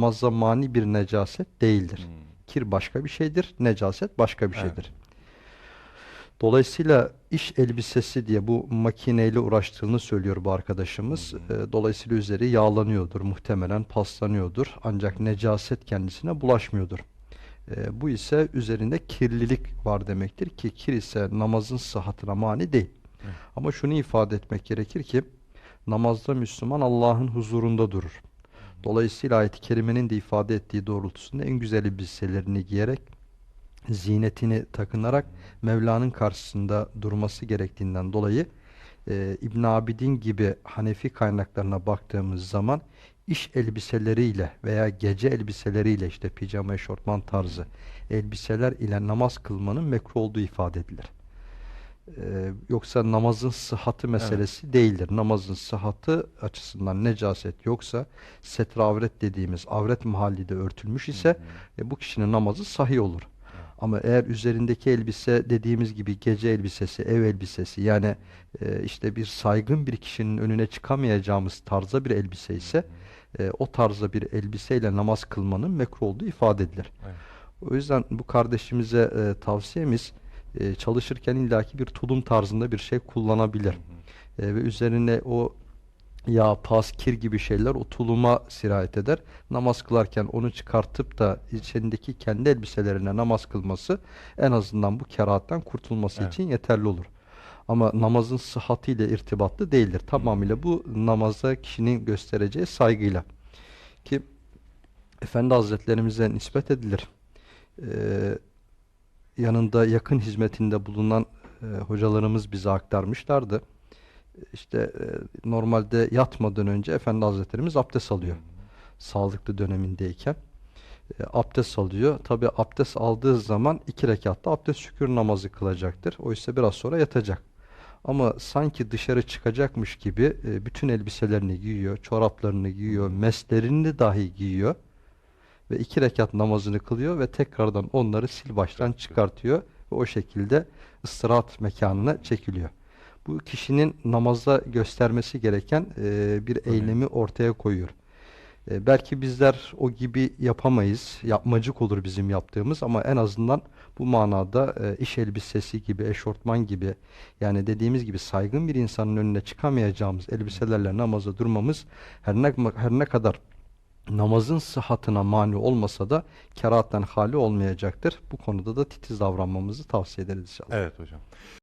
namaza mani bir necaset değildir. Hmm. Kir başka bir şeydir, necaset başka bir Evet. şeydir. Dolayısıyla iş elbisesi diye bu makineyle uğraştığını söylüyor bu arkadaşımız. E, Dolayısıyla üzeri yağlanıyordur, muhtemelen paslanıyordur. Ancak necaset kendisine bulaşmıyordur. E, bu ise üzerinde kirlilik var demektir ki kir ise namazın sıhhatine mani değil. Evet. Ama şunu ifade etmek gerekir ki namazda Müslüman Allah'ın huzurunda durur. Dolayısıyla ayet-i kerimenin de ifade ettiği doğrultusunda en güzel elbiselerini giyerek zinetini takınarak Mevla'nın karşısında durması gerektiğinden dolayı e, İbn Abidin gibi Hanefi kaynaklarına baktığımız zaman iş elbiseleriyle veya gece elbiseleriyle işte pijama eşortman tarzı elbiseler ile namaz kılmanın mekruh olduğu ifade edilir. E, yoksa namazın sıhhatı meselesi değildir. Namazın sıhhatı açısından necaset yoksa setre avret dediğimiz avret mahalli de örtülmüş ise e, bu kişinin namazı sahih olur. Ama eğer üzerindeki elbise dediğimiz gibi gece elbisesi, ev elbisesi yani e, işte bir saygın bir kişinin önüne çıkamayacağımız tarzda bir elbise ise e, o tarzda bir elbiseyle namaz kılmanın mekruh olduğu ifade edilir. Evet. O yüzden bu kardeşimize e, tavsiyemiz e, çalışırken illaki bir tulum tarzında bir şey kullanabilir. E, ve üzerine o yağ, pas, kir gibi şeyler o tuluma sirayet eder. Namaz kılarken onu çıkartıp da içindeki kendi elbiselerine namaz kılması en azından bu kerahattan kurtulması Evet. için yeterli olur. Ama namazın sıhhatiyle irtibatlı değildir. Tamamıyla bu namaza kişinin göstereceği saygıyla. Ki Efendi Hazretlerimize nispet edilir. Ee, yanında yakın hizmetinde bulunan e, hocalarımız bize aktarmışlardı. İşte e, normalde yatmadan önce Efendi Hazretlerimiz abdest alıyor. Sağlıklı dönemindeyken. E, abdest alıyor. Tabi abdest aldığı zaman iki rekatta abdest şükür namazı kılacaktır. Oysa biraz sonra yatacak. Ama sanki dışarı çıkacakmış gibi e, bütün elbiselerini giyiyor, çoraplarını giyiyor, meslerini dahi giyiyor ve iki rekat namazını kılıyor ve tekrardan onları sil baştan çıkartıyor ve o şekilde ıstirahat mekanına çekiliyor. Bu kişinin namazda göstermesi gereken e, bir eylemi ortaya koyuyor. E, belki bizler o gibi yapamayız, yapmacık olur bizim yaptığımız ama en azından bu manada e, iş elbisesi gibi, eşortman gibi yani dediğimiz gibi saygın bir insanın önüne çıkamayacağımız elbiselerle namaza durmamız her ne, her ne kadar namazın sıhhatine mani olmasa da kerahatten hali olmayacaktır. Bu konuda da titiz davranmamızı tavsiye ederiz inşallah. Evet hocam.